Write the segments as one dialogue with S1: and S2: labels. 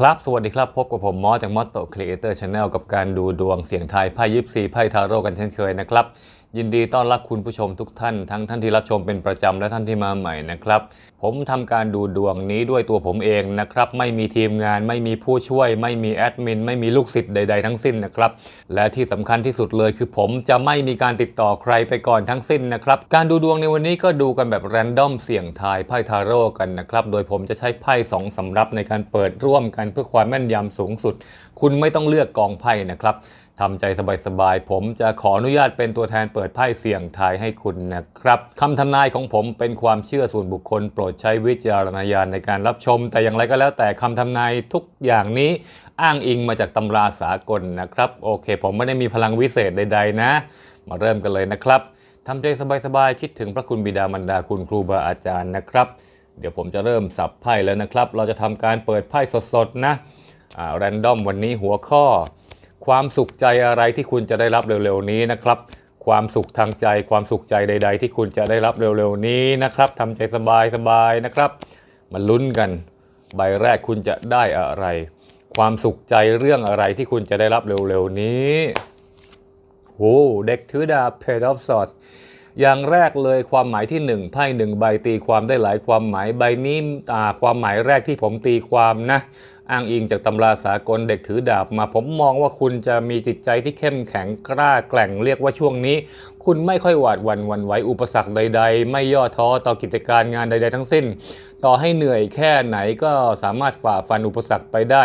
S1: ครับสวัสดีครับ พบกับผมมอสจากมอสโตครีเอเตอร์ชาแนลกับการดูดวงเสียงไทายไพ่ยิปซีไพ่ทาโร่กันเช่นเคยนะครับ ยินดีต้อนรับคุณผู้ชมทุกท่าน ทั้งท่านที่รับชมเป็นประจำและท่านที่มาใหม่นะครับ ผมทำการดูดวงนี้ด้วยตัวผมเองนะครับ ไม่มีทีมงาน ไม่มีผู้ช่วย ไม่มีแอดมิน ไม่มีลูกศิษย์ใด ๆ ทั้งสิ้นนะครับ และที่สำคัญที่สุดเลยคือผมจะไม่มีการติดต่อใครไปก่อนทั้งสิ้นนะครับ การดูดวงในวันนี้ก็ดูกันแบบแรนดอมเสี่ยงทายไพ่ทาโร่กันนะครับ โดยผมจะใช้ไพ่สองสำรับในการเปิดร่วมกันเพื่อความแม่นยำสูงสุด คุณไม่ต้องเลือกกองไพ่นะครับทำใจสบายๆ ผมจะขออนุญาตเป็นตัวแทนเปิดไพ่เสี่ยงทายให้คุณนะครับคำทำนายของผมเป็นความเชื่อส่วนบุคคล โปรดใช้วิจารณญาณในการรับชม แต่อย่างไรก็แล้วแต่คำทำนายทุกอย่างนี้อ้างอิงมาจากตำราสากลนะครับ โอเค ผมไม่ได้มีพลังวิเศษใด ๆ นะ มาเริ่มกันเลยนะครับทำใจสบายๆ คิดถึงพระคุณบิดามารดาคุณครูบาอาจารย์นะครับ เดี๋ยวผมจะเริ่มสับไพ่แล้วนะครับ เราจะทำการเปิดไพ่สดๆนะอ่าแรนดอมวันนี้หัวข้อ ความสุขใจอะไรที่คุณจะได้รับเร็วๆนี้นะครับ ความสุขทางใจ ความสุขใจใด ๆ ที่คุณจะได้รับเร็วๆนี้นะครับทำใจสบายๆนะครับ มาลุ้นกัน ใบแรกคุณจะได้อะไร ความสุขใจเรื่องอะไรที่คุณจะได้รับเร็วๆนี้โอ้เด็กถือดาบ Page of Swords อ อย่างแรกเลยความหมายที่ 1 ไพ่หนึ่งใบตีความได้หลายความหมายใบนี้ความหมายแรกที่ผมตีความนะ อ้างอิงจากตำราสากลเด็กถือดาบมาผมมองว่าคุณจะมีจิตใจที่เข้มแข็งกล้าแกร่งเรียกว่าช่วงนี้ คุณไม่ค่อยหวาดวันวันไหวอุปสรรคใด ๆ ไม่ย่อท้อต่อกิจการงานใด ๆ ทั้งสิ้น ต่อให้เหนื่อยแค่ไหนก็สามารถฝ่าฟันอุปสรรคไปได้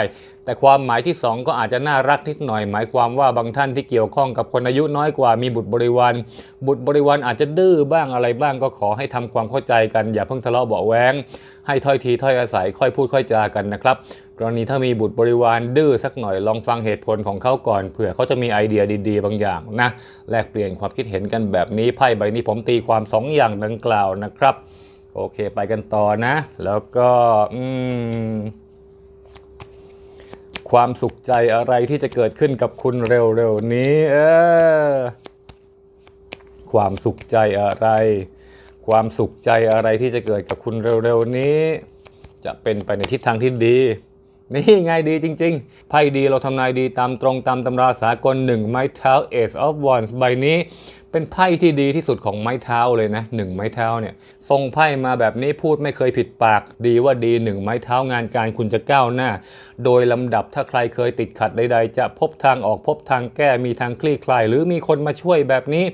S1: แต่ความหมายที่ 2 ก็อาจจะน่ารักนิดหน่อย หมายความว่าบางท่านที่เกี่ยวข้องกับคนอายุน้อยกว่ามีบุตรบริวารบุตรบริวารอาจจะดื้อบ้างอะไรบ้างก็ขอให้ทำความเข้าใจกัน อย่าเพิ่งทะเลาะเบาแวงให้ถ้อยทีถ้อยอาศัยค่อยพูดค่อยจากันนะครับกรณีถ้ามีบุตรบริวารดื้อสักหน่อยลองฟังเหตุผลของเขาก่อนเผื่อเขาจะมีไอเดียดี ๆ บางอย่างนะแลกเปลี่ยนความคิดเห็นกันแบบนี้ไพ่ใบนี้ผมตีความสองอย่างดังกล่าวนะครับ โอเคไปกันต่อนะ แล้วก็อืม ความสุขใจอะไรที่จะเกิดขึ้นกับคุณเร็วๆนี้เออความสุขใจอะไร ความสุขใจอะไรที่จะเกิดกับคุณเร็วๆนี้ จะเป็นไปในทิศทางที่ดี นี่ไงดีจริงๆไพ่ดีเราทำนายดีตามตรงตามตำราสากลหนึ่งไม้เท้า Ace of Wands ใบนี้ เป็นไพ่ที่ดีที่สุดของไม้เท้าเลยนะหนึ่งไม้เท้าเนี่ยทรงไพ่มาแบบนี้พูดไม่เคยผิดปาก ดีว่าดีหนึ่งไม้เท้างานการคุณจะก้าวหน้า โดยลำดับถ้าใครเคยติดขัดใดๆ จะพบทางออกพบทางแก้มีทางคลี่คลาย หรือมีคนมาช่วยแบบนี้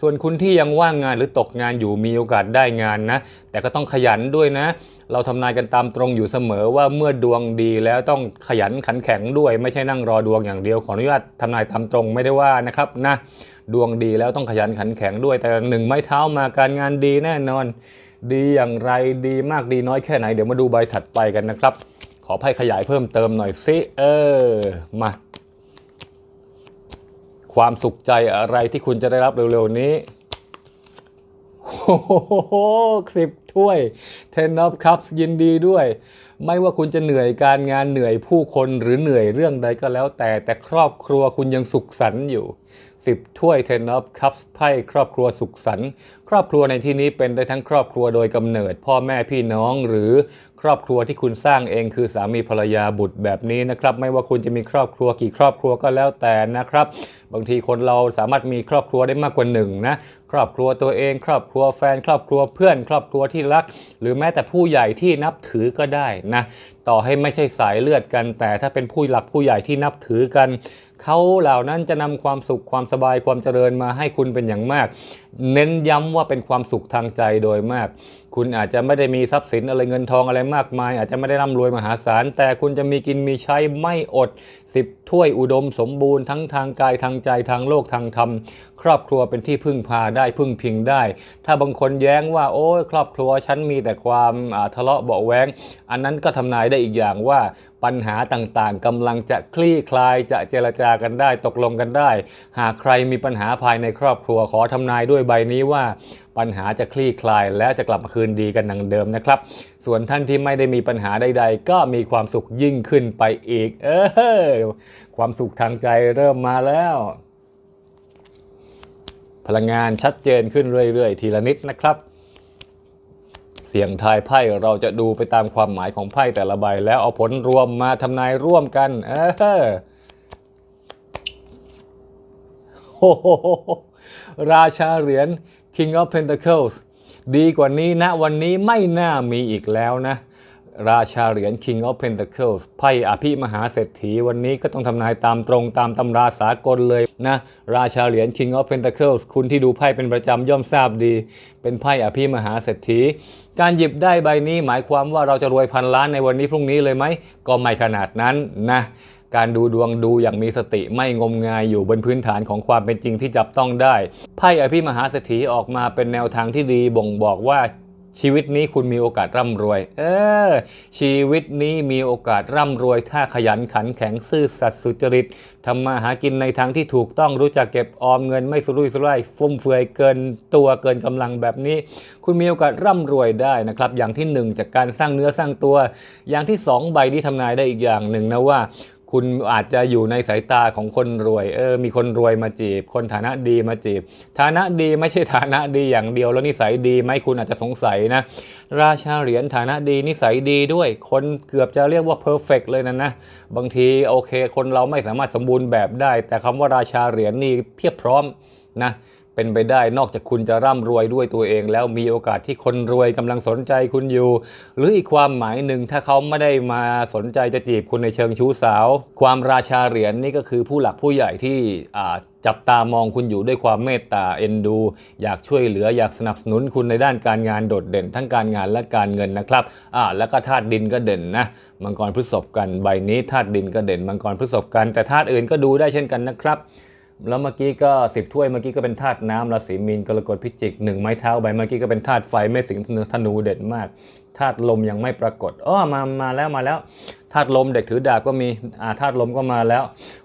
S1: ส่วนคุณที่ยังว่างงานหรือตกงานอยู่มีโอกาสได้งานนะ แต่ก็ต้องขยันด้วยนะ เราทำนายกันตามตรงอยู่เสมอว่าเมื่อดวงดีแล้วต้องขยันขันแข็งด้วย ไม่ใช่นั่งรอดวงอย่างเดียวขออนุญาตทำนายตามตรงไม่ได้ว่านะครับนะ ดวงดีแล้วต้องขยันขันแข็งด้วย แต่หนึ่งไม้เท้ามาการงานดีแน่นอน ดีอย่างไรดีมากดีน้อยแค่ไหน เดี๋ยวมาดูใบถัดไปกันนะครับ ขอไพ่ขยายเพิ่มเติมหน่อยสิเออมาความสุขใจอะไรที่คุณจะได้รับเร็วๆนี้โอ้โหสิบถ้วย Ten of Cups ยินดีด้วย ไม่ว่าคุณจะเหนื่อยการงานเหนื่อยผู้คนหรือเหนื่อยเรื่องใดก็แล้วแต่แต่ครอบครัวคุณยังสุขสันต์อยู่ 10 ถ้วย Ten of Cups ไพ่ครอบครัวสุขสันต์ครอบครัวในที่นี้เป็นได้ทั้งครอบครัวโดยกำเนิด พ่อแม่พี่น้องหรือ ครอบครัวที่คุณสร้างเองคือสามีภรรยาบุตรแบบนี้นะครับ ไม่ว่าคุณจะมีครอบครัวกี่ครอบครัวก็แล้วแต่นะครับ บางทีคนเราสามารถมีครอบครัวได้มากกว่าหนึ่งนะครอบครัวตัวเอง ครอบครัวแฟน ครอบครัวเพื่อน ครอบครัวที่รัก หรือแม้แต่ผู้ใหญ่ที่นับถือก็ได้นะต่อให้ไม่ใช่สายเลือดกัน แต่ถ้าเป็นผู้หลักผู้ใหญ่ที่นับถือกันเขาเหล่านั้นจะนำความสุขความสบายความเจริญมาให้คุณเป็นอย่างมาก เน้นย้ำว่าเป็นความสุขทางใจโดยมาก คุณอาจจะไม่ได้มีทรัพย์สินอะไรเงินทองอะไรมากมาย อาจจะไม่ได้ร่ำรวยมหาศาล แต่คุณจะมีกินมีใช้ไม่อดสิบถ้วยอุดมสมบูรณ์ทั้งทางกายทางใจทางโลกทางธรรม ครอบครัวเป็นที่พึ่งพาได้พึ่งพิงได้ ถ้าบางคนแย้งว่า โอ้ยครอบครัวฉันมีแต่ความทะเลาะเบาแว้งอันนั้นก็ทำนายได้อีกอย่างว่า ปัญหาต่างๆกำลังจะคลี่คลายจะเจรจากันได้ ตกลงกันได้ หากใครมีปัญหาภายในครอบครัวขอทำนายด้วยใบนี้ว่าปัญหาจะคลี่คลายและจะกลับมาคืนดีกันดังเดิมนะครับ ส่วนท่านที่ไม่ได้มีปัญหาใด ๆ ก็มีความสุขยิ่งขึ้นไปอีก เออความสุขทางใจเริ่มมาแล้ว พลังงานชัดเจนขึ้นเรื่อยๆ ทีละนิดนะครับ เสียงทายไพ่เราจะดูไปตามความหมายของไพ่แต่ละใบ แล้วเอาผลรวมมาทำนายร่วมกัน เออโอ้โหราชาเหรียญ King of Pentacles ดีกว่านี้นะวันนี้ไม่น่ามีอีกแล้วนะ ราชาเหรียญ King of Pentacles ไพ่อภิมหาเศรษฐีวันนี้ก็ต้องทำนายตามตรงตามตำราสากลเลยนะ ราชาเหรียญ King of Pentacles คุณที่ดูไพ่เป็นประจำย่อมทราบดี เป็นไพ่อภิมหาเศรษฐี การหยิบได้ใบนี้หมายความว่าเราจะรวยพันล้านในวันนี้พรุ่งนี้เลยไหม ก็ไม่ขนาดนั้นนะการดูดวงดูอย่างมีสติไม่งมงายอยู่บนพื้นฐานของความเป็นจริงที่จับต้องได้ ไพ่อภิมหาเศรษฐีออกมาเป็นแนวทางที่ดีบ่งบอกว่า ชีวิตนี้คุณมีโอกาสร่ำรวย เออ ชีวิตนี้มีโอกาสร่ำรวย ถ้าขยันขันแข็งซื่อสัตย์สุจริตทำมาหากินในทางที่ถูกต้องรู้จักเก็บออมเงินไม่สุรุ่ยสุร่าย ฟุ่มเฟือยเกินตัวเกินกำลังแบบนี้ คุณมีโอกาสร่ำรวยได้นะครับ อย่างที่หนึ่งจากการสร้างเนื้อสร้างตัว อย่างที่สองใบที่ทำนายได้อีกอย่างหนึ่งนะว่า คุณอาจจะอยู่ในสายตาของคนรวย เออ มีคนรวยมาจีบ คนฐานะดีมาจีบ ฐานะดีไม่ใช่ฐานะดีอย่างเดียว แล้วนิสัยดีไหมคุณอาจจะสงสัยนะ ราชาเหรียญฐานะดีนิสัยดีด้วย คนเกือบจะเรียกว่าเพอร์เฟกเลยนะนะ บางทีโอเค คนเราไม่สามารถสมบูรณ์แบบได้ แต่คำว่าราชาเหรียญนี่เพียบพร้อมนะ เป็นไปได้นอกจากคุณจะร่ำรวยด้วยตัวเอง แล้วมีโอกาสที่คนรวยกำลังสนใจคุณอยู่ หรืออีกความหมายหนึ่งถ้าเขาไม่ได้มาสนใจจะจีบคุณในเชิงชู้สาว ความราชาเหรียญนี่ก็คือผู้หลักผู้ใหญ่ที่อ่าจับตามองคุณอยู่ด้วยความเมตตาเอ็นดู อยากช่วยเหลืออยากสนับสนุนคุณในด้านการงานโดดเด่น ทั้งการงานและการเงินนะครับอ่าแล้วก็ธาตุดินก็เด่นนะมังกรพฤษภกันใบนี้ธาตุดินก็เด่นมังกรพฤษภกันแต่ธาตุอื่นก็ดูได้เช่นกันนะครับ แล้วเมื่อกี้ก็สิบถ้วยเมื่อกี้ก็เป็นธาตุน้ำราศีมีนกรกฎพิจิกหนึ่งไม้เท้าใบเมื่อกี้ก็เป็นธาตุไฟไม่สิงธนูเด่นมากธาตุลมยังไม่ปรากฏอ้อมามาแล้วมาแล้วธาตุลมเด็กถือดาบก็มีอ่าธาตุลมก็มาแล้ว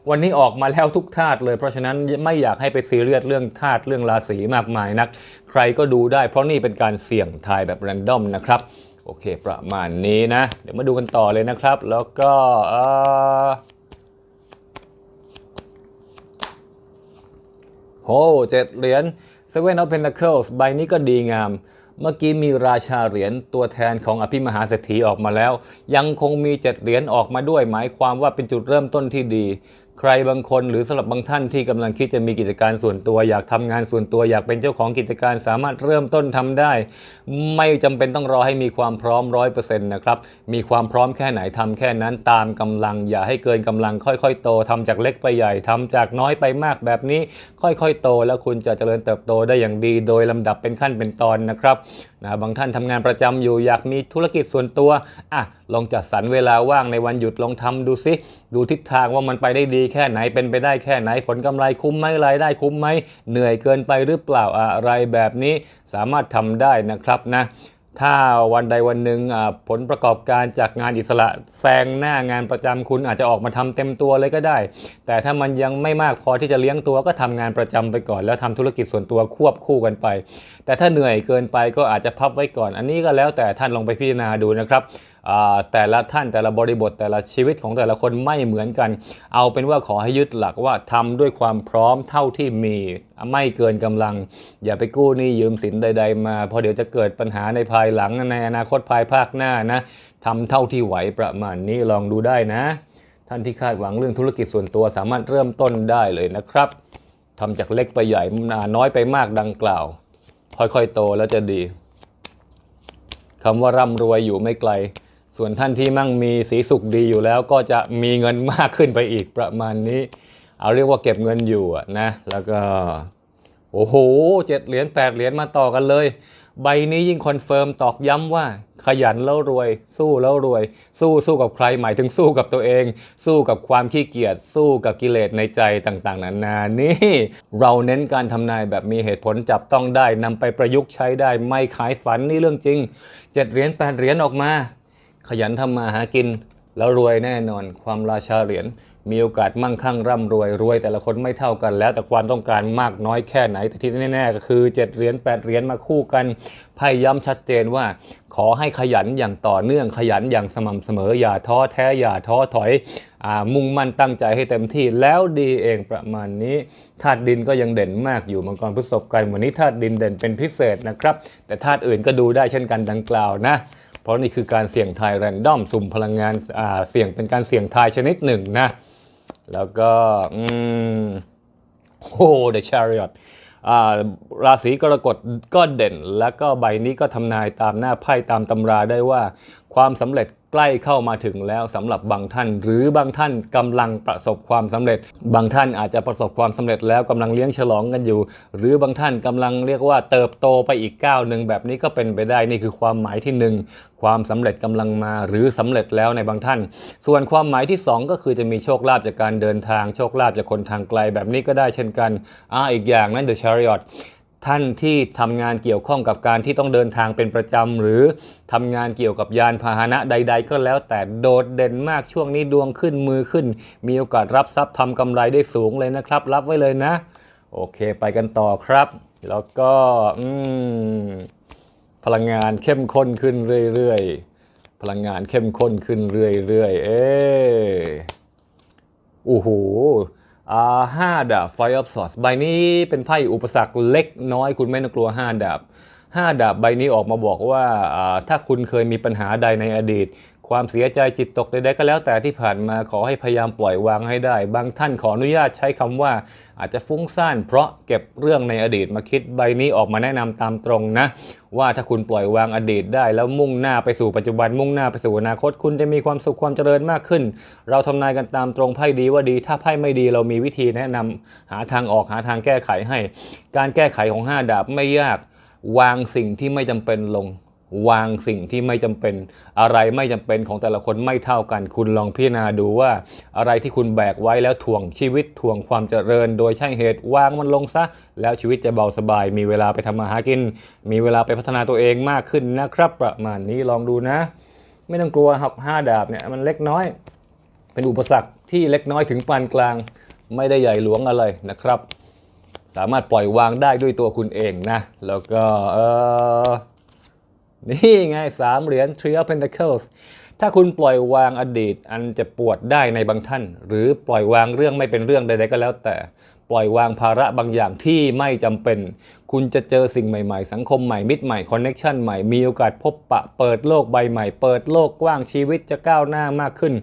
S1: วันนี้ออกมาแล้วทุกธาตุเลย เพราะฉะนั้นไม่อยากให้ไปซีเรียสเรื่องธาตุเรื่องราศีมากมายนัก ใครก็ดูได้ เพราะนี่เป็นการเสี่ยงทายแบบแรนดอมนะครับโอเค ประมาณนี้นะ เดี๋ยวมาดูกันต่อเลยนะครับ แล้วก็เอ่อ โอ้เจ็ดเหรียญ Seven of Pentacles ใบนี้ก็ดีงาม เมื่อกี้มีราชาเหรียญตัวแทนของอภิมหาเศรษฐีออกมาแล้ว ยังคงมีเจ็ดเหรียญออกมาด้วย หมายความว่าเป็นจุดเริ่มต้นที่ดี ใครบางคนหรือสำหรับบางท่านที่กำลังคิดจะมีกิจการส่วนตัว อยากทำงานส่วนตัว อยากเป็นเจ้าของกิจการสามารถเริ่มต้นทำได้ ไม่จำเป็นต้องรอให้มีความพร้อมร้อยเปอร์เซ็นต์นะครับมีความพร้อมแค่ไหนทำแค่นั้นตามกำลัง อย่าให้เกินกำลังค่อยๆ โตทำจากเล็กไปใหญ่ทำจากน้อยไปมากแบบนี้ ค่อยๆ โต แล้วคุณจะเจริญเติบโตได้อย่างดี โดยลำดับเป็นขั้นเป็นตอนนะครับ นะบางท่านทำงานประจำอยู่อยากมีธุรกิจส่วนตัวอะลองจัดสรรเวลาว่างในวันหยุดลองทำดูซิ ดูทิศทางว่ามันไปได้ดีแค่ไหนเป็นไปได้แค่ไหนผลกำไรคุ้มไหมรายได้คุ้มไหมเหนื่อยเกินไปหรือเปล่าอะไรแบบนี้สามารถทำได้นะครับนะ ถ้าวันใดวันหนึ่งผลประกอบการจากงานอิสระแซงหน้างานประจำคุณอาจจะออกมาทำเต็มตัวเลยก็ได้ แต่ถ้ามันยังไม่มากพอที่จะเลี้ยงตัวก็ทำงานประจำไปก่อน แล้วทำธุรกิจส่วนตัวควบคู่กันไป แต่ถ้าเหนื่อยเกินไปก็อาจจะพับไว้ก่อน อันนี้ก็แล้วแต่ท่านลองไปพิจารณาดูนะครับ แต่ละท่านแต่ละบริบทแต่ละชีวิตของแต่ละคนไม่เหมือนกัน เอาเป็นว่าขอให้ยึดหลักว่าทำด้วยความพร้อมเท่าที่มีไม่เกินกำลัง อย่าไปกู้หนี้ยืมสินใด ๆ มาเพราะเดี๋ยวจะเกิดปัญหาในภายหลังในอนาคตภายภาคหน้านะทำเท่าที่ไหวประมาณนี้ลองดูได้นะ ท่านที่คาดหวังเรื่องธุรกิจส่วนตัวสามารถเริ่มต้นได้เลยนะครับทำจากเล็กไปใหญ่น้อยไปมากดังกล่าว ค่อยๆโตแล้วจะดีคำว่าร่ำรวยอยู่ไม่ไกล ส่วนท่านที่มั่งมีสีสุขดีอยู่แล้วก็จะมีเงินมากขึ้นไปอีกประมาณนี้ เอาเรียกว่าเก็บเงินอยู่นะ แล้วก็ โอ้โหเจ็ดเหรียญแปดเหรียญมาต่อกันเลย ใบนี้ยิ่งคอนเฟิร์มตอกย้ำว่าขยันแล้วรวย สู้แล้วรวย สู้สู้กับใครหมายถึงสู้กับตัวเอง สู้กับความขี้เกียจสู้กับกิเลสในใจต่างๆนานานี่ เราเน้นการทำนายแบบมีเหตุผลจับต้องได้นำไปประยุกต์ใช้ได้ไม่ขายฝันนี่เรื่องจริงเจ็ดเหรียญแปดเหรียญออกมา ขยันทำมาหากิน แล้วรวยแน่นอน ความราชาเหรียญมีโอกาสมั่งคั่งร่ำรวยรวยแต่ละคนไม่เท่ากัน แล้วแต่ความต้องการมากน้อยแค่ไหน แต่ที่แน่ๆก็คือ 7 เหรียญ8เหรียญมาคู่กันไพ่ย้ำชัดเจนว่า ขอให้ขยันอย่างต่อเนื่องขยันอย่างสม่ำเสมออย่าท้อแท้อย่าท้อถอยอมุ่งมั่นตั้งใจให้เต็มที่แล้วดีเองประมาณนี้ธาตุดินก็ยังเด่นมากอยู่มังกรพฤษภกันวันนี้ธาตุดินเด่นเป็นพิเศษนะครับ แต่ธาตุอื่นก็ดูได้เช่นกันดังกล่าวนะ เพราะนี่คือการเสี่ยงทายแรนดอมสุ่มพลังงานเสี่ยงเป็นการเสี่ยงทายชนิดหนึ่งนะ แล้วก็อืมโอ้ The Chariot ราศีกรกฎก็เด่น แล้วก็ใบนี้ก็ทำนายตามหน้าไพ่ตามตำราได้ว่า ความสำเร็จ ใกล้เข้ามาถึงแล้วสำหรับบางท่าน หรือบางท่านกำลังประสบความสำเร็จ บางท่านอาจจะประสบความสำเร็จแล้วกำลังเลี้ยงฉลองกันอยู่ หรือบางท่านกำลังเรียกว่าเติบโตไปอีกก้าวหนึ่งแบบนี้ก็เป็นไปได้นี่คือความหมายที่หนึ่งความสำเร็จกำลังมาหรือสำเร็จแล้วในบางท่าน ส่วนความหมายที่สองก็คือจะมีโชคลาภจากการเดินทางโชคลาภจากคนทางไกลแบบนี้ก็ได้เช่นกันอ่าอีกอย่างนั้น The Chariot ท่านที่ทำงานเกี่ยวข้องกับการที่ต้องเดินทางเป็นประจำหรือทำงานเกี่ยวกับยานพาหนะใด ๆ ก็แล้วแต่โดดเด่นมากช่วงนี้ดวงขึ้นมือขึ้น มีโอกาสรับทรัพย์ทำกำไรได้สูงเลยนะครับ รับไว้เลยนะ โอเคไปกันต่อครับ แล้วก็พลังงานเข้มข้นขึ้นเรื่อยๆพลังงานเข้มข้นขึ้นเรื่อยๆเอ๊โอ้โห ห้าดาบ Fire of Swords ใบนี้เป็นไพ่อุปสรรคเล็กน้อยคุณไม่ต้องกลัว 5 ดาบ 5 ดาบใบนี้ออกมาบอกว่าอ่าถ้าคุณเคยมีปัญหาใดในอดีต ความเสียใจจิตตกใดๆก็แล้วแต่ที่ผ่านมาขอให้พยายามปล่อยวางให้ได้ บางท่านขออนุญาตใช้คำว่าอาจจะฟุ้งซ่านเพราะเก็บเรื่องในอดีตมาคิดใบนี้ออกมาแนะนำตามตรงนะ ว่าถ้าคุณปล่อยวางอดีตได้ แล้วมุ่งหน้าไปสู่ปัจจุบันมุ่งหน้าไปสู่อนาคตคุณจะมีความสุขความเจริญมากขึ้น เราทำนายกันตามตรงไพ่ดีว่าดี ถ้าไพ่ไม่ดีเรามีวิธีแนะนำหาทางออกหาทางแก้ไขให้ การแก้ไขของ 5 ดาบไม่ยาก วางสิ่งที่ไม่จำเป็นลง วางสิ่งที่ไม่จำเป็นอะไรไม่จำเป็นของแต่ละคนไม่เท่ากัน คุณลองพิจารณาดูว่า อะไรที่คุณแบกไว้แล้วถ่วงชีวิตถ่วงความเจริญ โดยใช่เหตุวางมันลงซะ แล้วชีวิตจะเบาสบาย มีเวลาไปทำมาหากิน มีเวลาไปพัฒนาตัวเองมากขึ้นนะครับ ประมาณนี้ลองดูนะ ไม่ต้องกลัวหักห้าดาบเนี่ยมันเล็กน้อย เป็นอุปสรรคที่เล็กน้อยถึงปานกลาง ไม่ได้ใหญ่หลวงอะไรนะครับ สามารถปล่อยวางได้ด้วยตัวคุณเองนะ แล้วก็เออ นี่ไงสามเหรียญ Three of Pentacles ถ้าคุณปล่อยวางอดีตอันจะปวดได้ในบางท่าน หรือปล่อยวางเรื่องไม่เป็นเรื่องใดๆก็แล้วแต่ ปล่อยวางภาระบางอย่างที่ไม่จำเป็น คุณจะเจอสิ่งใหม่ๆ สังคมใหม่ มิตรใหม่ คอนเน็ชันใหม่ มีโอกาสพบปะ เปิดโลกใบใหม่ เปิดโลกกว้างชีวิตจะก้าวหน้ามากขึ้น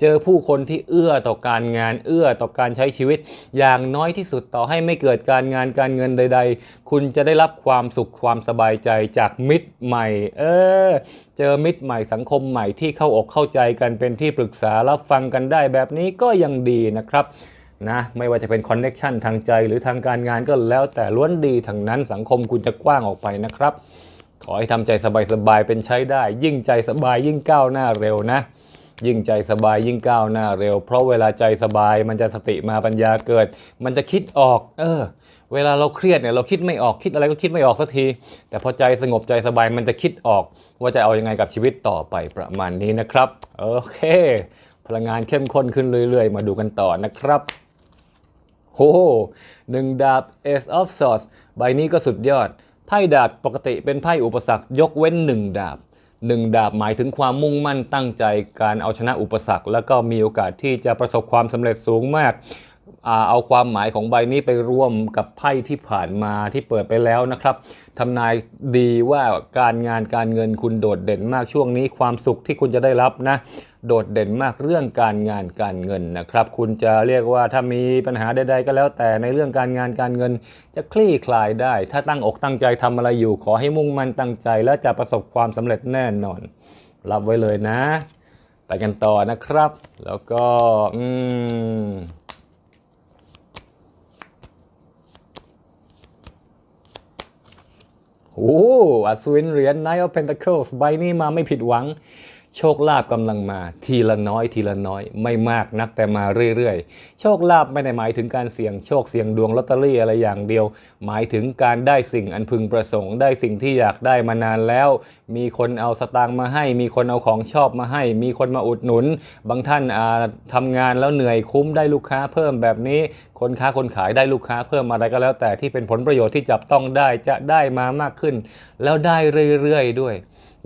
S1: เจอผู้คนที่เอื้อต่อการงาน เอื้อต่อการใช้ชีวิต อย่างน้อยที่สุดต่อให้ไม่เกิดการงานการเงินใด ๆ คุณจะได้รับความสุขความสบายใจจากมิตรใหม่ เออ เจอมิตรใหม่ สังคมใหม่ที่เข้าอกเข้าใจกันเป็นที่ปรึกษารับฟังกันได้แบบนี้ก็ยังดีนะครับ นะไม่ว่าจะเป็นคอนเน็ชันทางใจหรือทางการงานก็แล้วแต่ล้วนดีทั้งนั้นสังคมคุณจะกว้างออกไปนะครับ ขอให้ทำใจสบายๆเป็นใช้ได้ ยิ่งใจสบายยิ่งก้าวหน้าเร็วนะ ยิ่งใจสบายยิ่งก้าวหน้าเร็ว เพราะเวลาใจสบายมันจะสติมาปัญญาเกิด มันจะคิดออกเออเวลาเราเครียดเนี่ยเราคิดไม่ออกคิดอะไรก็คิดไม่ออกสักที แต่พอใจสงบใจสบายมันจะคิดออก ว่าจะเอาอยังไงกับชีวิตต่อไปประมาณนี้นะครับ โอเค พลังงานเข้มข้นขึ้นเรื่อยๆ มาดูกันต่อนะครับ โอ้โหหนึ่งดาบ Ace of Swords ใบนี้ก็สุดยอด ไพ่ดาบปกติเป็นไพ่อุปสรรคยกเว้นหนึ่งดาบหนึ่งดาบหมายถึงความมุ่งมั่นตั้งใจการเอาชนะอุปสรรค แล้วก็มีโอกาสที่จะประสบความสำเร็จสูงมาก เอาความหมายของใบนี้ไปร่วมกับไพ่ที่ผ่านมาที่เปิดไปแล้วนะครับทำนายดีว่าการงานการเงินคุณโดดเด่นมากช่วงนี้ ความสุขที่คุณจะได้รับนะ โดดเด่นมากเรื่องการงานการเงินนะครับ คุณจะเรียกว่าถ้ามีปัญหาใดๆก็แล้วแต่ในเรื่องการงานการเงิน จะคลี่คลายได้ ถ้าตั้งอกตั้งใจทำอะไรอยู่ ขอให้มุ่งมั่นตั้งใจ และจะประสบความสำเร็จแน่นอน รับไว้เลยนะ ไปกันต่อนะครับ แล้วก็อืม โอ้อัศวินเหรียญ Knight of Pentacles ใบนี้มาไม่ผิดหวัง โชคลาภกำลังมาทีละน้อยทีละน้อย ไม่มากนักแต่มาเรื่อยๆ โชคลาภไม่ได้หมายถึงการเสี่ยงโชคเสี่ยงดวงลอตเตอรี่อะไรอย่างเดียว หมายถึงการได้สิ่งอันพึงประสงค์ ได้สิ่งที่อยากได้มานานแล้ว มีคนเอาสตางค์มาให้ มีคนเอาของชอบมาให้ มีคนมาอุดหนุน บางท่านอาทำงานแล้วเหนื่อยคุ้มได้ลูกค้าเพิ่มแบบนี้ คนค้าคนขายได้ลูกค้าเพิ่มอะไรก็แล้ว แต่ที่เป็นผลประโยชน์ที่จับต้องได้จะได้มามากขึ้น แล้วได้เรื่อยๆด้วย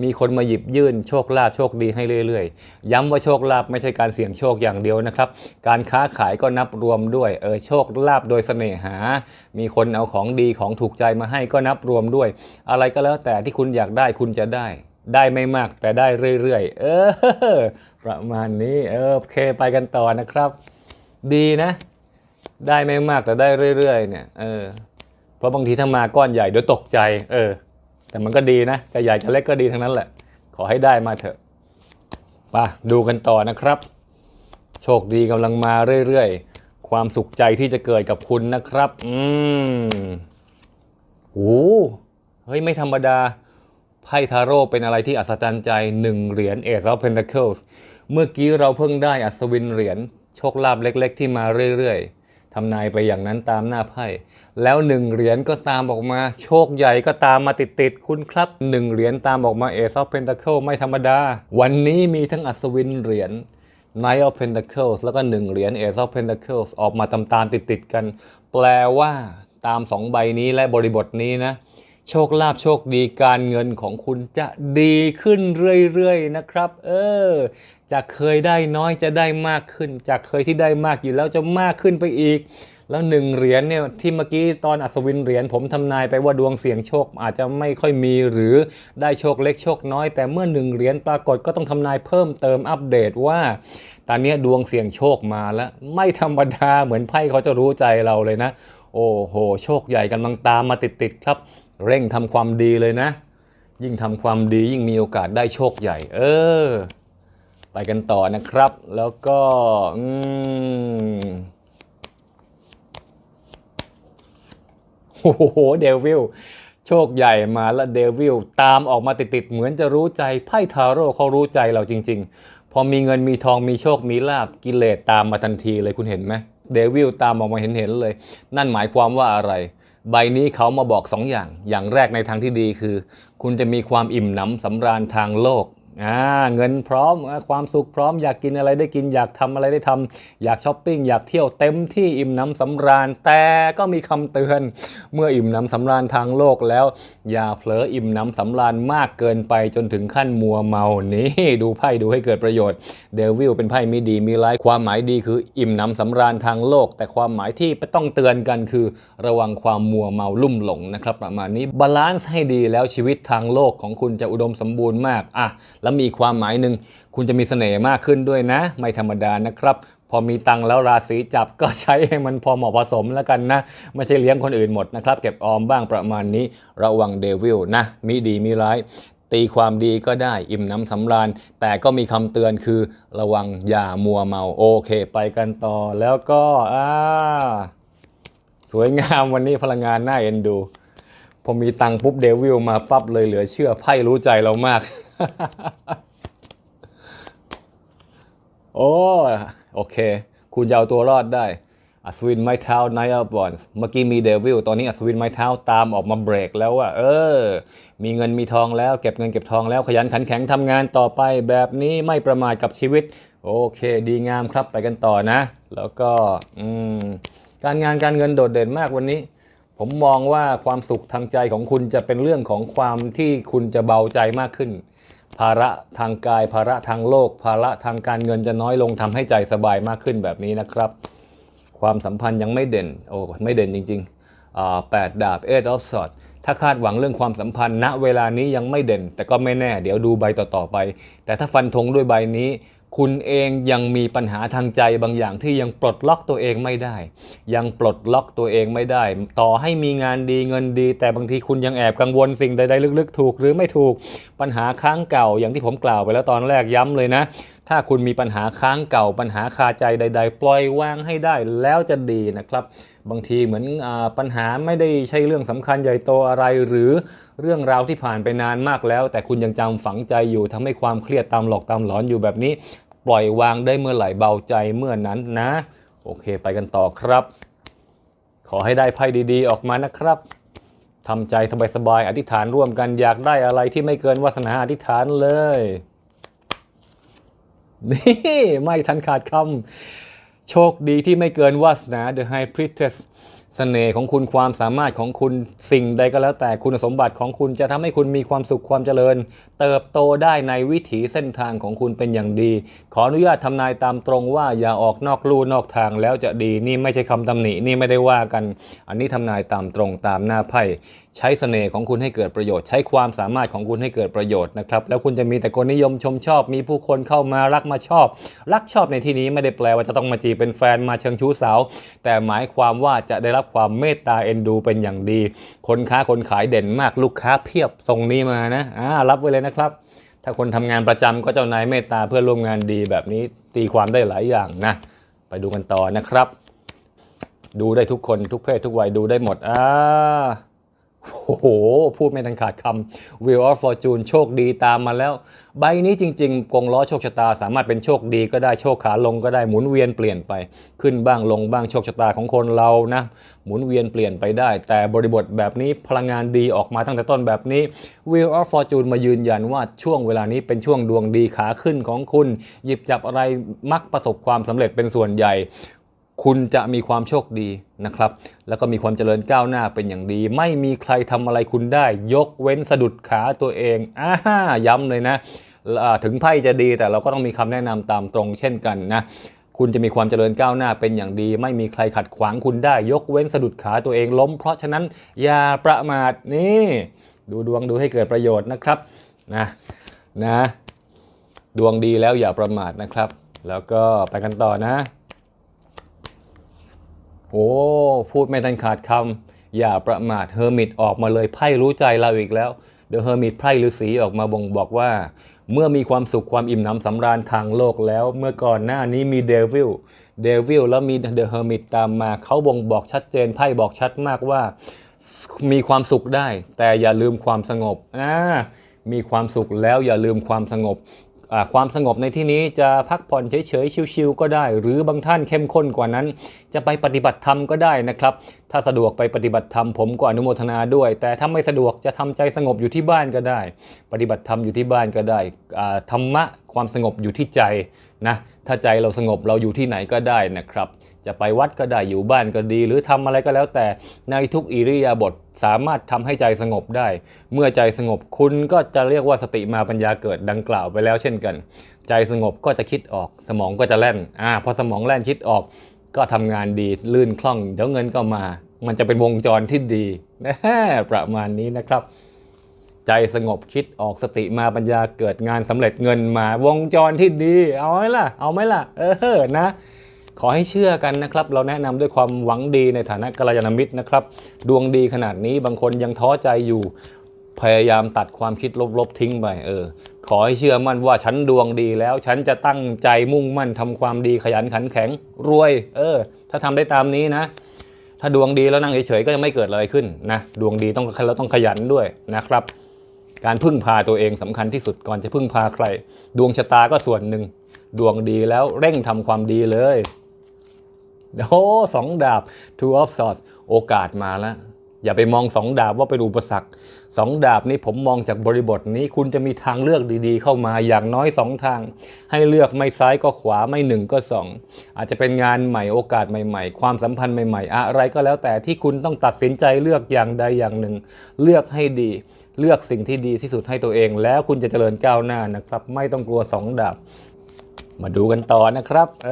S1: มีคนมาหยิบยื่นโชคลาภโชคดีให้เรื่อยๆ ย้ำว่าโชคลาภไม่ใช่การเสี่ยงโชคอย่างเดียวนะครับ การค้าขายก็นับรวมด้วยเออโชคลาภโดยเสน่หา มีคนเอาของดีของถูกใจมาให้ก็นับรวมด้วย อะไรก็แล้วแต่ที่คุณอยากได้คุณจะได้ ได้ไม่มากแต่ได้เรื่อยๆ เออ ประมาณนี้เออโอเคไปกันต่อนะครับ ดีนะ ได้ไม่มากแต่ได้เรื่อยๆ เนี่ยเออเพราะบางทีถ้ามาก้อนใหญ่เดี๋ยวตกใจ เออ แต่มันก็ดีนะจะใหญ่จะเล็กก็ดีทั้งนั้นแหละ ขอให้ได้มาเถอะมาดูกันต่อนะครับ โชคดีกำลังมาเรื่อยๆ ความสุขใจที่จะเกิดกับคุณนะครับ อืมโอ้เฮ้ย ไม่ธรรมดา ไพ่ทาโร่เป็นอะไรที่อัศจรรย์ใจหนึ่งเหรียญ Ace of Pentacles เมื่อกี้เราเพิ่งได้อัศวินเหรียญโชคลาภเล็ก ๆ ที่มาเรื่อยๆ ทำนายไปอย่างนั้นตามหน้าไพ่ แล้วหนึ่งเหรียญก็ตามออกมา โชคใหญ่ก็ตามมาติดๆคุณครับหนึ่งเหรียญตามออกมา Ace of Pentacles ไม่ธรรมดา วันนี้มีทั้งอัศวินเหรียญ Knight of Pentacles แล้วก็หนึ่งเหรียญ Ace of Pentacles ออกมาตามๆติดๆกัน แปลว่าตามสองใบนี้และบริบทนี้นะ โชคลาภโชคดีการเงินของคุณจะดีขึ้นเรื่อยๆนะครับ เออ จากเคยได้น้อยจะได้มากขึ้น จากเคยที่ได้มากอยู่แล้วจะมากขึ้นไปอีก แล้วหนึ่งเหรียญเนี่ยที่เมื่อกี้ตอนอัศวินเหรียญผมทำนายไปว่าดวงเสี่ยงโชคอาจจะไม่ค่อยมีหรือได้โชคเล็กโชคน้อย แต่เมื่อหนึ่งเหรียญปรากฏก็ต้องทำนายเพิ่มเติมอัปเดตว่า ตอนนี้ดวงเสี่ยงโชคมาแล้ว ไม่ธรรมดาเหมือนไพ่เขาจะรู้ใจเราเลยนะ โอ้โห โชคใหญ่กำลังตามมาติดๆครับ เร่งทำความดีเลยนะ ยิ่งทำความดียิ่งมีโอกาสได้โชคใหญ่ เออ ไปกันต่อนะครับ แล้วก็อืมโอ้โห เดวิลโชคใหญ่มาแล้วเดวิลตามออกมาติดๆ เหมือนจะรู้ใจไพ่ทาโร่เขารู้ใจเราจริง ๆ พอมีเงินมีทองมีโชคมีลาบกิเลสตามมาทันทีเลยคุณเห็นไหมเดวิลตามออกมาเห็นๆเลย นั่นหมายความว่าอะไร ใบนี้เขามาบอกสองอย่าง อย่างแรกในทางที่ดีคือ คุณจะมีความอิ่มหนำสำราญทางโลก อ่าเงินพร้อมความสุขพร้อมอยากกินอะไรได้กิน อยากทำอะไรได้ทำอยากช้อปปิ้งอยากเที่ยวเต็มที่อิ่มน้ำสำราญ แต่ก็มีคำเตือน เมื่ออิ่มน้ำสำราญทางโลกแล้ว อย่าเผลออิ่มน้ำสำราญมากเกินไปจนถึงขั้นมัวเมานี่ดูไพ่ดูให้เกิดประโยชน์เดวิลเป็นไพ่มีดีมีร้ายความหมายดีคืออิ่มน้ำสำราญทางโลก แต่ความหมายที่ต้องเตือนกันคือ ระวังความมัวเมาลุ่มหลงนะครับประมาณนี้บาลานซ์ให้ดีแล้วชีวิตทางโลกของคุณจะอุดมสมบูรณ์มากอะแล้วมีความหมายหนึ่งคุณจะมีเสน่ห์มากขึ้นด้วยนะ ไม่ธรรมดานะครับ พอมีตังแล้วราศีจับก็ใช้ให้มันพอเหมาะผสมแล้วกันนะ ไม่ใช่เลี้ยงคนอื่นหมดนะครับ เก็บออมบ้างประมาณนี้ ระวังเดวิลนะมีดีมีร้ายตีความดีก็ได้อิ่มน้ำสำราญ แต่ก็มีคำเตือนคือระวังอย่ามัวเมาโอเค ไปกันต่อแล้วก็อ่าสวยงามวันนี้พลังงานน่าเอ็นดู พอมีตังปุ๊บเดวิลมาปั๊บเลยเหลือเชื่อไพ่รู้ใจเรามาก โอ้โอเค คุณจะเอาตัวรอดได้ อัศวินไม้เท้าไนอัพบอนส์เมื่อกี้มีเดวิลตอนนี้อัศวินไม้เท้าตามออกมาเบรกแล้วว่า เออ มีเงินมีทองแล้วเก็บเงินเก็บทองแล้วขยันขันแข็งทำงานต่อไปแบบนี้ไม่ประมาทกับชีวิต โอเค ดีงามครับไปกันต่อนะ แล้วก็การงานการเงินโดดเด่นมากวันนี้ ผมมองว่าความสุขทางใจของคุณจะเป็นเรื่องของความที่คุณจะเบาใจมากขึ้น ภาระทางกาย ภาระทางโลก ภาระทางการเงินจะน้อยลงทำให้ใจสบายมากขึ้นแบบนี้นะครับ ความสัมพันธ์ยังไม่เด่นโอ้ไม่เด่นจริงๆแปดดาบ eight of swords ถ้าคาดหวังเรื่องความสัมพันธ์ณเวลานี้ยังไม่เด่น แต่ก็ไม่แน่ เดี๋ยวดูใบต่อๆไป แต่ถ้าฟันธงด้วยใบนี้ คุณเองยังมีปัญหาทางใจบางอย่างที่ยังปลดล็อกตัวเองไม่ได้ ยังปลดล็อกตัวเองไม่ได้ ต่อให้มีงานดีเงินดี แต่บางทีคุณยังแอบกังวลสิ่งใดๆลึกๆ ถูกหรือไม่ถูกปัญหาค้างเก่าอย่างที่ผมกล่าวไปแล้วตอนแรกย้ำเลยนะ ถ้าคุณมีปัญหาค้างเก่า ปัญหาคาใจใด ๆ ปล่อยวางให้ได้แล้วจะดีนะครับ บางทีเหมือนอปัญหาไม่ได้ใช่เรื่องสำคัญใหญ่โตอะไรหรือเรื่องราวที่ผ่านไปนานมากแล้ว แต่คุณยังจำฝังใจอยู่ทำให้ความเครียดตามหลอกตามหลอนอยู่แบบนี้ ปล่อยวางได้เมื่อไหร่เบาใจเมื่อนั้นนะ โอเคไปกันต่อครับ ขอให้ได้ไพ่ดีๆ ออกมานะครับทำใจสบายๆอธิษฐานร่วมกันอยากได้อะไรที่ไม่เกินวาสนาอธิษฐานเลยนี่ไม่ทันขาดคำโชคดีที่ไม่เกินวาสนา The High Priestess สน่ห์ของคุณความสามารถของคุณสิ่งใดก็แล้วแต่คุณสมบัติของคุณจะทำให้คุณมีความสุขความเจริญ เติบโตได้ในวิถีเส้นทางของคุณเป็นอย่างดี ขออนุญาตทำนายตามตรงว่าอย่าออกนอกลู่นอกทางแล้วจะดี นี่ไม่ใช่คำตำหนินี่ไม่ได้ว่ากัน อันนี้ทำนายตามตรงตามหน้าไพ่ใช้เสน่ห์ของคุณให้เกิดประโยชน์ ใช้ความสามารถของคุณให้เกิดประโยชน์นะครับแล้วคุณจะมีแต่คนนิยมชมชอบ มีผู้คนเข้ามารักมาชอบ รักชอบในที่นี้ไม่ได้แปลว่าจะต้องมาจีบเป็นแฟนมาเชิงชู้สาว แต่หมายความว่าจะได้รับความเมตตาเอ็นดูเป็นอย่างดี คนค้าคนขายเด่นมากลูกค้าเพียบทรงนี้มานะอ่ารับไว้เลยนะครับ ถ้าคนทำงานประจำก็เจ้านายเมตตาเพื่อร่วมงานดีแบบนี้ตีความได้หลายอย่างนะไปดูกันต่อนะครับ ดูได้ทุกคนทุกเพศทุกวัยดูได้หมดอ่า โอ้โห พูดไม่ทันขาดคำ Wheel of Fortune โชคดีตามมาแล้ว ใบนี้จริง ๆ กงล้อโชคชะตาสามารถเป็นโชคดีก็ได้โชคขาลงก็ได้หมุนเวียนเปลี่ยนไป ขึ้นบ้างลงบ้างโชคชะตาของคนเรานะ หมุนเวียนเปลี่ยนไปได้ แต่บริบทแบบนี้พลังงานดีออกมาตั้งแต่ต้นแบบนี้ Wheel of Fortune มายืนยันว่าช่วงเวลานี้เป็นช่วงดวงดีขาขึ้นของคุณ หยิบจับอะไรมักประสบความสำเร็จเป็นส่วนใหญ่ คุณจะมีความโชคดีนะครับ แล้วก็มีความเจริญก้าวหน้าเป็นอย่างดี ไม่มีใครทำอะไรคุณได้ ยกเว้นสะดุดขาตัวเองอ่าย้ำเลยนะ ถึงไพ่จะดีแต่เราก็ต้องมีคำแนะนำตามตรงเช่นกันนะคุณจะมีความเจริญก้าวหน้าเป็นอย่างดี ไม่มีใครขัดขวางคุณได้ ยกเว้นสะดุดขาตัวเองล้ม เพราะฉะนั้นอย่าประมาทนี่ดูดวงดูให้เกิดประโยชน์นะครับนะนะ ดวงดีแล้วอย่าประมาทนะครับ แล้วก็ไปกันต่อนะ โอ้ พูดไม่ทันขาดคำอย่าประมาทเฮอร์มิตออกมาเลยไพ่รู้ใจเราอีกแล้วเดอะเฮอร์มิตไพ่ฤาษีออกมาบ่งบอกว่า เมื่อมีความสุขความอิ่มหนำสำราญทางโลกแล้ว เมื่อก่อนหน้านี้มีเดวิลเดวิลแล้วมีเดอะเฮอร์มิตตามมาเขาบ่งบอกชัดเจนไพ่บอกชัดมากว่า มีความสุขได้ แต่อย่าลืมความสงบอ่ามีความสุขแล้วอย่าลืมความสงบ ความสงบในที่นี้จะพักผ่อนเฉยๆ ชิวๆก็ได้ หรือบางท่านเข้มข้นกว่านั้น จะไปปฏิบัติธรรมก็ได้นะครับ ถ้าสะดวกไปปฏิบัติธรรมผมก็อนุโมทนาด้วย แต่ถ้าไม่สะดวกจะทำใจสงบอยู่ที่บ้านก็ได้ ปฏิบัติธรรมอยู่ที่บ้านก็ได้ธรรมะความสงบอยู่ที่ใจนะถ้าใจเราสงบเราอยู่ที่ไหนก็ได้นะครับ จะไปวัดก็ได้อยู่บ้านก็ดี หรือทำอะไรก็แล้วแต่ในทุกอิริยาบถสามารถทำให้ใจสงบได้ เมื่อใจสงบคุณก็จะเรียกว่าสติมาปัญญาเกิดดังกล่าวไปแล้วเช่นกัน ใจสงบก็จะคิดออก สมองก็จะแล่นอ่าพอสมองแล่นคิดออก ก็ทำงานดีลื่นคล่อง เดี๋ยวเงินก็มา มันจะเป็นวงจรที่ดีนะประมาณนี้นะครับ ใจสงบคิดออกสติมาปัญญาเกิดงานสำเร็จเงินมาวงจรที่ดี เอาไหมล่ะ เอาไหมล่ะ เออนะ ขอให้เชื่อกันนะครับ เราแนะนำด้วยความหวังดีในฐานะกัลยาณมิตรนะครับ ดวงดีขนาดนี้บางคนยังท้อใจอยู่ พยายามตัดความคิดลบๆทิ้งไปเออ ขอให้เชื่อมั่นว่าฉันดวงดีแล้ว ฉันจะตั้งใจมุ่งมั่นทำความดีขยันขันแข็งรวย เออ ถ้าทำได้ตามนี้นะ ถ้าดวงดีแล้วนั่งเฉยๆก็จะไม่เกิดอะไรขึ้นนะ ดวงดีต้องเราต้องขยันด้วยนะครับ การพึ่งพาตัวเองสำคัญที่สุดก่อนจะพึ่งพาใคร ดวงชะตาก็ส่วนหนึ่งดวงดีแล้วเร่งทำความดีเลย โอ้สองดาบ two of swords โอกาสมาแล้ว อย่าไปมองสองดาบว่าเป็นอุปสรรคสองดาบนี้ผมมองจากบริบทนี้คุณจะมีทางเลือกดีๆ เข้ามาอย่างน้อยสองทาง ให้เลือกไม่ซ้ายก็ขวาไม่หนึ่งก็สองอาจจะเป็นงานใหม่โอกาสใหม่ๆ ความสัมพันธ์ใหม่ๆ อะไรก็แล้วแต่ที่คุณต้องตัดสินใจเลือกอย่างใดอย่างหนึ่ง เลือกให้ดี เลือกสิ่งที่ดีที่สุดให้ตัวเอง แล้วคุณจะเจริญก้าวหน้านะครับ ไม่ต้องกลัวสองดาบ มาดูกันต่อนะครับ เอ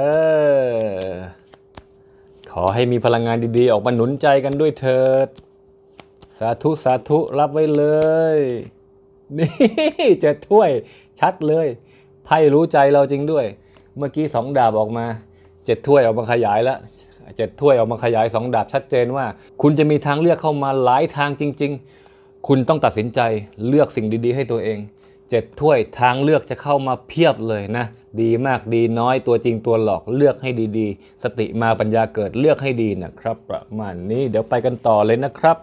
S1: อ ขอให้มีพลังงานดีๆ ออกมาหนุนใจกันด้วยเถิด สาธุสาธุรับไว้เลย นี่เจ็ดถ้วยชัดเลย ไพ่รู้ใจเราจริงด้วย เมื่อกี้สองดาบออกมาเจ็ดถ้วยออกมาขยายแล้วเจ็ดถ้วยออกมาขยายสองดาบชัดเจนว่า คุณจะมีทางเลือกเข้ามาหลายทางจริง ๆ คุณต้องตัดสินใจเลือกสิ่งดีๆ ให้ตัวเอง เจ็ดถ้วยทางเลือกจะเข้ามาเพียบเลยนะ ดีมากดีน้อยตัวจริงตัวหลอกเลือกให้ดีๆ สติมาปัญญาเกิดเลือกให้ดีนะครับ ประมาณนี้เดี๋ยวไปกันต่อเลยนะครับ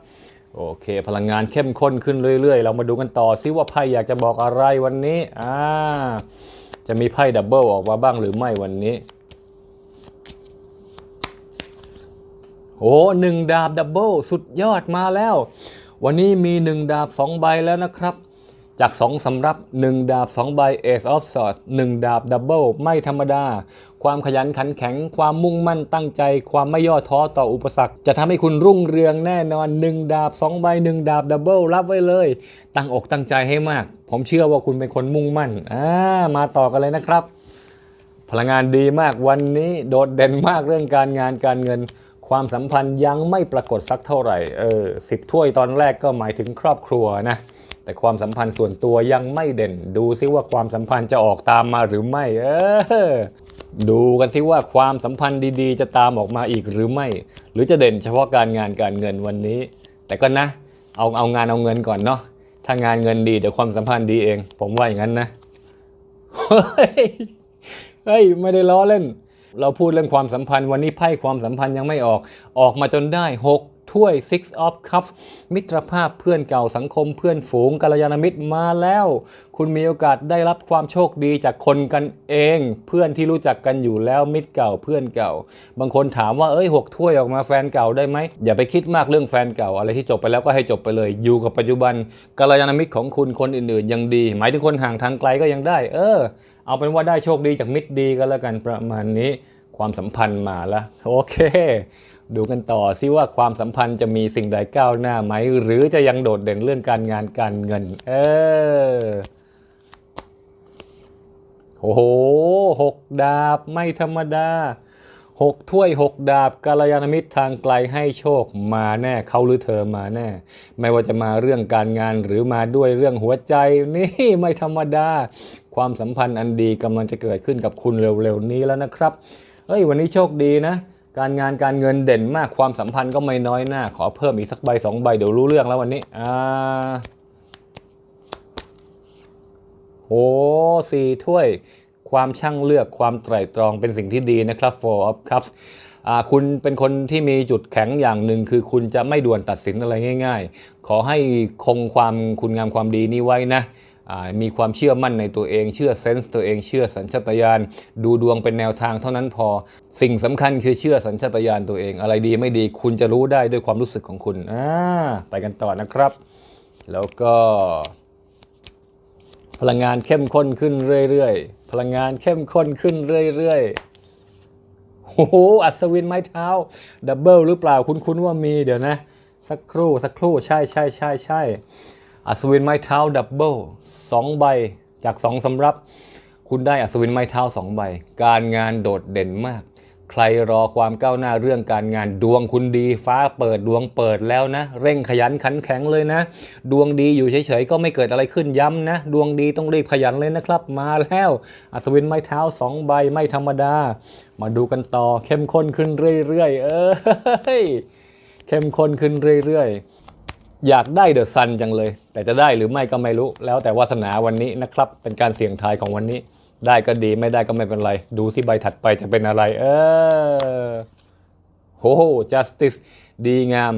S1: โอเค พลังงานเข้มข้นขึ้นเรื่อยๆ เรามาดูกันต่อซิว่าไพ่อยากจะบอกอะไรวันนี้อ่าจะมีไพ่ดับเบิลออกมาบ้างหรือไม่วันนี้โอ้หนึ่งดาบดับเบิลสุดยอดมาแล้ว วันนี้มีหนึ่งดาบสองใบแล้วนะครับ จากสองสำรับหนึ่งดาบสองใบ Ace of Swords หนึ่งดาบดับเบิลไม่ธรรมดา ความขยันขันแข็ง ความมุ่งมั่นตั้งใจ ความไม่ย่อท้อต่ออุปสรรค จะทำให้คุณรุ่งเรืองแน่นอนหนึ่งดาบสองใบหนึ่งดาบดับเบิลรับไว้เลย ตั้งอกตั้งใจให้มาก ผมเชื่อว่าคุณเป็นคนมุ่งมั่นอ่ามาต่อกันเลยนะครับ พลังงานดีมากวันนี้โดดเด่นมากเรื่องการงานการเงินความสัมพันธ์ยังไม่ปรากฏสักเท่าไหร่ เออสิบถ้วยตอนแรกก็หมายถึงครอบครัวนะ แต่ความสัมพันธ์ส่วนตัวยังไม่เด่น ดูซิว่าความสัมพันธ์จะออกตามมาหรือไม่ เออ ดูกันซิว่าความสัมพันธ์ดีๆ จะตามออกมาอีกหรือไม่ หรือจะเด่นเฉพาะการงานการเงินวันนี้ แต่ก็นะ เอาเอางานเอาเงินก่อนเนาะถ้างานเงินดีเดี๋ยวความสัมพันธ์ดีเอง ผมว่าอย่างนั้นนะเฮ้ยเฮ้ยไม่ได้ล้อเล่น เราพูดเรื่องความสัมพันธ์วันนี้ไพ่ความสัมพันธ์ยังไม่ออก ออกมาจนได้6 ถ้วย Six of Cups มิตรภาพเพื่อนเก่าสังคมเพื่อนฝูงกัลยาณมิตรมาแล้ว คุณมีโอกาสได้รับความโชคดีจากคนกันเอง เพื่อนที่รู้จักกันอยู่แล้วมิตรเก่าเพื่อนเก่า บางคนถามว่าเอ้ยหกถ้วยออกมาแฟนเก่าได้ไหมอย่าไปคิดมากเรื่องแฟนเก่า อะไรที่จบไปแล้วก็ให้จบไปเลย อยู่กับปัจจุบันกัลยาณมิตรของคุณคนอื่นๆ ยังดี หมายถึงคนห่างทางไกลก็ยังได้ เออ เอาเป็นว่าได้โชคดีจากมิตรดีกันแล้วกันประมาณนี้ ความสัมพันธ์มาแล้วโอเค ดูกันต่อซิว่าความสัมพันธ์จะมีสิ่งใดก้าวหน้าไหม หรือจะยังโดดเด่นเรื่องการงานการเงิน เออโอ้โหหกดาบไม่ธรรมดาหกถ้วยหกดาบกาลยานมิตรทางไกลให้โชคมาแน่เขาหรือเธอมาแน่ ไม่ว่าจะมาเรื่องการงานหรือมาด้วยเรื่องหัวใจนี่ไม่ธรรมดา ความสัมพันธ์อันดีกำลังจะเกิดขึ้นกับคุณเร็วๆนี้แล้วนะครับ เอ้ยวันนี้โชคดีนะ การงานการเงินเด่นมากความสัมพันธ์ก็ไม่น้อยหน้า ขอเพิ่มอีกสักใบสองใบเดี๋ยวรู้เรื่องแล้ววันนี้อ่าโอ้สี่ถ้วยความช่างเลือกความไตร่ตรองเป็นสิ่งที่ดีนะครับ Four of Cups คุณเป็นคนที่มีจุดแข็งอย่างหนึ่ง คือคุณจะไม่ด่วนตัดสินอะไรง่าย ๆ ขอให้คงความคุณงามความดีนี้ไว้นะ มีความเชื่อมั่นในตัวเอง เชื่อเซนส์ตัวเองเชื่อสัญชาตญาณดูดวงเป็นแนวทางเท่านั้นพอ สิ่งสำคัญคือเชื่อสัญชาตญาณตัวเอง อะไรดีไม่ดีคุณจะรู้ได้ด้วยความรู้สึกของคุณอ่าไปกันต่อนะครับ แล้วก็ พลังงานเข้มข้นขึ้นเรื่อยๆ พลังงานเข้มข้นขึ้นเรื่อยๆโอ้โห อัศวินไม้เท้า ดับเบิลหรือเปล่า คุ้นๆว่ามีเดี๋ยวนะ สักครู่ สักครู่ ใช่ใช่ใช่ใช่ อัศวินไม้เท้าดับเบิลสองใบจากสองสำรับ คุณได้อัศวินไม้เท้าสองใบ การงานโดดเด่นมาก ใครรอความก้าวหน้าเรื่องการงานดวงคุณดี ฟ้าเปิดดวงเปิดแล้วนะ เร่งขยันขันแข็งเลยนะ ดวงดีอยู่เฉยๆก็ไม่เกิดอะไรขึ้นย้ำนะ ดวงดีต้องรีบขยันเลยนะครับ มาแล้วอัศวินไม้เท้าสองใบไม่ธรรมดา มาดูกันต่อเข้มข้นขึ้นเรื่อยๆ เอ้ยเข้มข้นขึ้นเรื่อยๆ อยากได้เดอะซันจังเลย แต่จะได้หรือไม่ก็ไม่รู้ แล้วแต่วาสนาวันนี้นะครับ เป็นการเสี่ยงทายของวันนี้ ได้ก็ดีไม่ได้ก็ไม่เป็นไร ดูสิใบถัดไปจะเป็นอะไร เออโอ้โห justice ดีงาม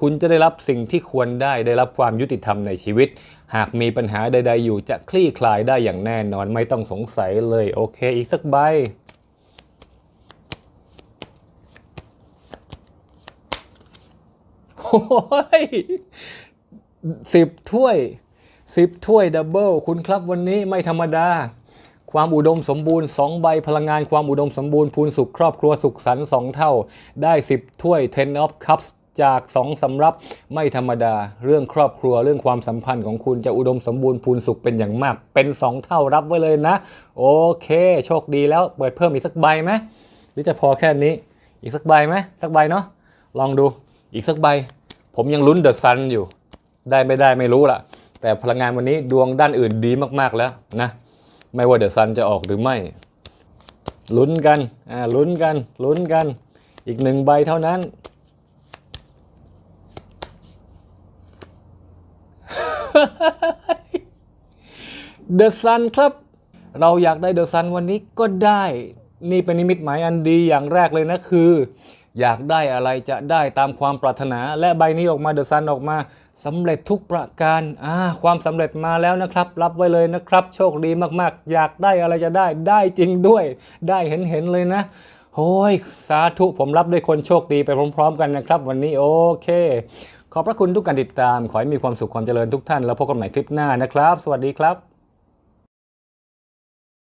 S1: คุณจะได้รับสิ่งที่ควรได้ได้รับความยุติธรรมในชีวิต หากมีปัญหาใด ๆ อยู่จะคลี่คลายได้อย่างแน่นอนไม่ต้องสงสัยเลย โอเค อีกสักใบ โอ้ ยสิบถ้วยสิบถ้วยดับเบิลคุณครับวันนี้ไม่ธรรมดา ความอุดมสมบูรณ์ 2 ใบพลังงานความอุดมสมบูรณ์พูนสุขครอบครัวสุขสันต์2เท่า ได้ 10 ถ้วย Ten of Cups จาก 2สำรับไม่ธรรมดา เรื่องครอบครัวเรื่องความสัมพันธ์ของคุณจะอุดมสมบูรณ์พูนสุขเป็นอย่างมาก เป็น 2 เท่ารับไว้เลยนะ โอเค โชคดีแล้วเปิดเพิ่มอีกสักใบไหมหรือจะพอแค่นี้อีกสักใบไหมสักใบเนาะลองดูอีกสักใบ ผมยังลุ้นเดอะซันอยู่ ได้ไม่ได้ไม่รู้ล่ะ แต่พลังงานวันนี้ดวงด้านอื่นดีมากๆแล้วนะ ไม่ว่าเดอะซันจะออกหรือไม่ ลุ้นกัน อ่า ลุ้นกัน ลุ้นกัน อีกหนึ่งใบเท่านั้นด The Sun ครับ เราอยากได้ The Sun วันนี้ก็ได้ นี่เป็นนิมิตหมายอันดีอย่างแรกเลยนะคือ อยากได้อะไรจะได้ตามความปรารถนา และใบนี้ออกมา The Sun ออกมาสำเร็จทุกประการอ่าความสำเร็จมาแล้วนะครับ รับไว้เลยนะครับ โชคดีมากๆ อยากได้อะไรจะได้ได้จริงด้วย ได้เห็นๆเลยนะโอ้ยสาธุผมรับด้วยคนโชคดีไปพร้อม ๆ กันนะครับ วันนี้โอเค ขอบพระคุณทุกการติดตาม ขอให้มีความสุขความเจริญทุกท่าน แล้วพบกันใหม่คลิปหน้านะครับ สวัสดีครับ